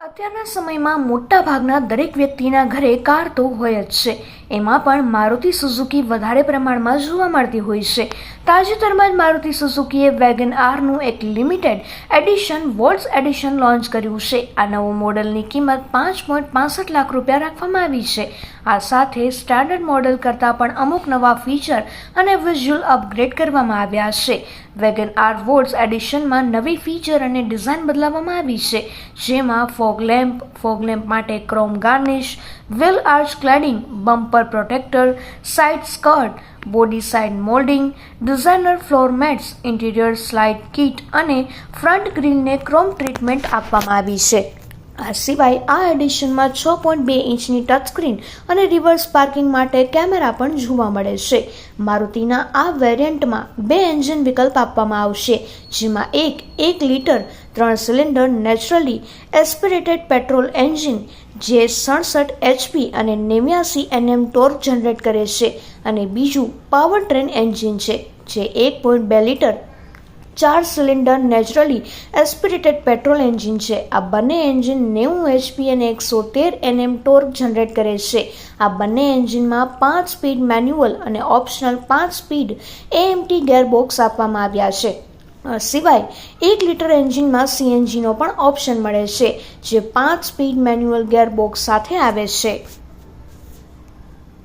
અત્યારના સમયમાં મોટા ભાગના દરેક વ્યક્તિના ઘરે કાર તો હોય જ છે. એમાં પણ મારુતિ સુઝુકી વધારે પ્રમાણમાં જોવા મળતી હોય છે. તાજેતરમાં જ મારુતિ સુઝુકીએ વેગન આરનું એક limited edition, Waltz edition launch કર્યું છે. આ નવું મોડલની કિંમત પાંચ પોઈન્ટ પાસઠ લાખ રૂપિયા રાખવામાં આવી છે. આ સાથે સ્ટાન્ડર્ડ મોડલ કરતાં પણ અમુક નવા ફીચર અને વિઝ્યુઅલ અપગ્રેડ કરવામાં આવ્યા છે. વેગન આર વોલ્ટ્સ એડિશનમાં નવી ફીચર અને ડિઝાઇન બદલાવવામાં આવી છે. જેમાં ફોગ લેમ્પ ફોગ લેમ્પ માટે chrome garnish, wheel arch cladding, bumper protector side skirt body side moulding designer floor mats interior slide kit અને ફ્રન્ટ ગ્રીલને ક્રોમ ટ્રીટમેન્ટ આપવામાં આવી છે. આ સિવાય આ એડિશનમાં છ પોઈન્ટ બે ઇંચની ટચસ્ક્રીન અને રિવર્સ પાર્કિંગ માટે કેમેરા પણ જોવા મળે છે. મારુતિના આ વેરિયન્ટમાં બે એન્જિન વિકલ્પ આપવામાં આવશે, જેમાં એક એક લીટર, ત્રણ cylinder naturally aspirated petrol engine, જે સડસઠ એચપી અને નેવ્યાસી એનએમ ટોર્ક જનરેટ કરે છે, અને બીજું પાવર ટ્રેન એન્જિન છે, જે એક પોઈન્ટ બે લીટર ચાર cylinder naturally aspirated petrol engine છે. આ બંને એન્જિન નેવું એચપી અને એકસો તેર એનએમ ટોર્ક જનરેટ કરે છે. આ બંને એન્જિનમાં પાંચ સ્પીડ મેન્યુઅલ અને ઓપ્શનલ પાંચ સ્પીડ એએમટી ગેરબોક્સ આપવામાં આવ્યા છે. સિવાય એક લીટર એન્જિનમાં સીએનજીનો પણ ઓપ્શન મળે છે, જે પાંચ સ્પીડ મેન્યુઅલ ગેરબોક્સ સાથે આવે છે.